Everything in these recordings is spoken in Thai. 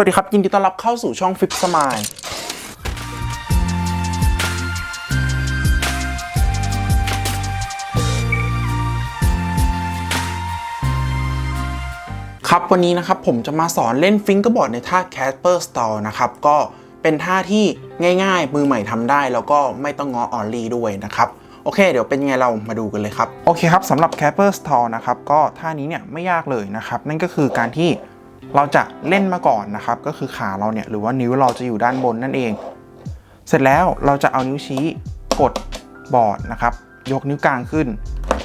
สวัสดีครับ ยินดีต้อนรับเข้าสู่ช่อง Fix Smile ครับ วันนี้นะครับผมจะมาสอนเล่นฟิงเกอร์บอร์ดในท่า Casper Stall นะครับก็เป็นท่าที่ง่ายๆ มือใหม่ทำได้ แล้วก็ไม่ต้องงอออลลี่ด้วยนะครับโอเค เดี๋ยวเป็นไงเรามาดูกันเลยครับ โอเคครับสำหรับ Casper Stall นะครับก็ท่านี้เนี่ยไม่ยากเลยนะครับ นั่นก็คือการที่ เราจะเล่นมาก่อนนะครับ ก็คือขาเราเนี่ยหรือว่านิ้วเราจะอยู่ด้านบนนั่นเอง เสร็จแล้วเราจะเอานิ้วชี้กดบอร์ดนะครับ ยกนิ้วกลางขึ้น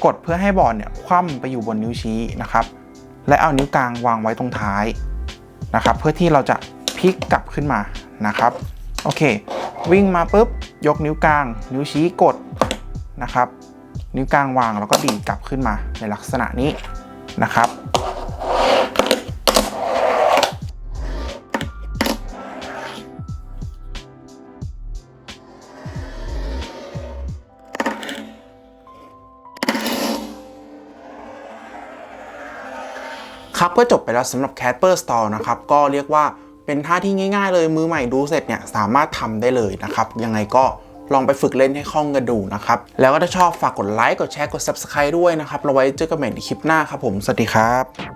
กดเพื่อให้บอร์ดเนี่ยคว่ำไปอยู่บนนิ้วชี้นะครับ และเอานิ้วกลางวางไว้ตรงท้ายนะครับ เพื่อที่เราจะพลิกกลับขึ้นมานะครับโอเค วิ่งมาปุ๊บ ยกนิ้วกลาง นิ้วชี้กดนะครับ นิ้วกลางวางแล้วก็ดีดกลับขึ้นมาในลักษณะนี้นะครับ ครับก็จบไปแล้วสำหรับ Casper Store นะครับ ก็เรียกว่าเป็นท่าที่ง่าย ๆ เลยมือใหม่ดูเสร็จเนี่ยสามารถทำได้เลยนะครับ ยังไงก็ลองไปฝึกเล่นให้คล่องกันดูนะครับ แล้วก็ถ้าชอบฝากกดไลค์กดแชร์กด Subscribe ด้วยนะครับเราไว้เจอกันใหม่ในคลิปหน้าครับผม สวัสดีครับ